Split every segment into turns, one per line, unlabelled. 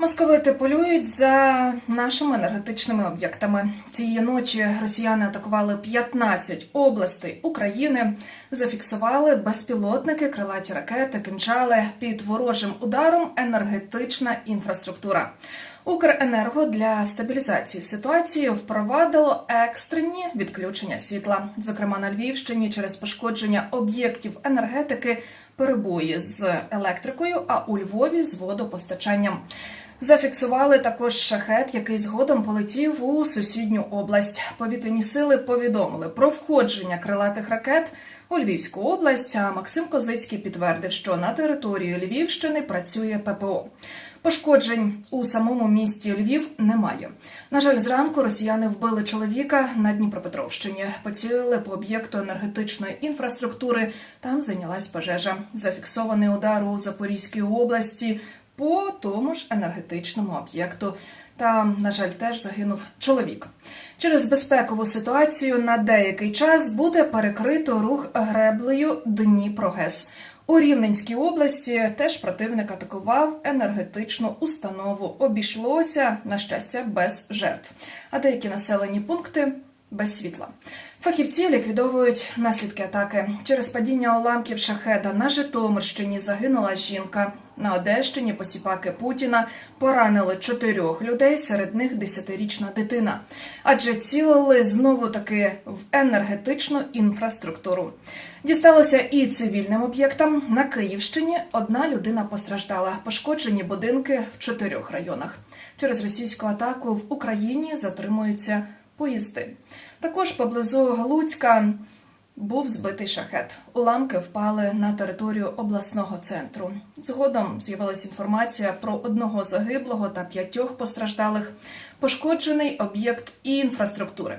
Московити полюють за нашими енергетичними об'єктами. Цієї ночі росіяни атакували 15 областей України, зафіксували безпілотники, крилаті ракети, кинджали під ворожим ударом. Енергетична інфраструктура. Укренерго для стабілізації ситуації впровадило екстрені відключення світла. Зокрема, на Львівщині через пошкодження об'єктів енергетики перебої з електрикою, а у Львові з водопостачанням. Зафіксували також шахет, який згодом полетів у сусідню область. Повітряні сили повідомили про входження крилатих ракет у Львівську область. А Максим Козицький підтвердив, що на території Львівщини працює ППО. Пошкоджень у самому місті Львів немає. На жаль, зранку росіяни вбили чоловіка на Дніпропетровщині. Поцілили по об'єкту енергетичної інфраструктури. Там зайнялась пожежа. Зафіксований удар у Запорізькій області по тому ж енергетичному об'єкту. Там, на жаль, теж загинув чоловік. Через безпекову ситуацію на деякий час буде перекрито рух греблею Дніпрогес. У Рівненській області теж противник атакував енергетичну установу. Обійшлося на щастя без жертв. А деякі населені пункти без світла. Фахівці ліквідовують наслідки атаки. Через падіння уламків шахеда на Житомирщині загинула жінка. На Одещині посіпаки Путіна поранили чотирьох людей, серед них десятирічна дитина. Адже цілили знову таки в енергетичну інфраструктуру. Дісталося і цивільним об'єктам на Київщині. Одна людина постраждала. Пошкоджені будинки в чотирьох районах. Через російську атаку в Україні затримуються поїзди. Також поблизу Галуцька був збитий шахет. Уламки впали на територію обласного центру. Згодом з'явилася інформація про одного загиблого та п'ятьох постраждалих, пошкоджений об'єкт і інфраструктури.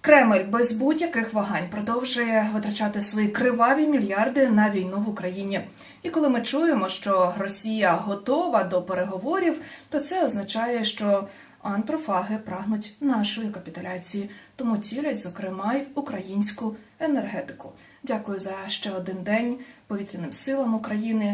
Кремль без будь-яких вагань продовжує витрачати свої криваві мільярди на війну в Україні. І коли ми чуємо, що Росія готова до переговорів, то це означає, що антрофаги прагнуть нашої капітуляції, тому цілять, зокрема, й в українську енергетику. Дякую за ще один день повітряним силам України.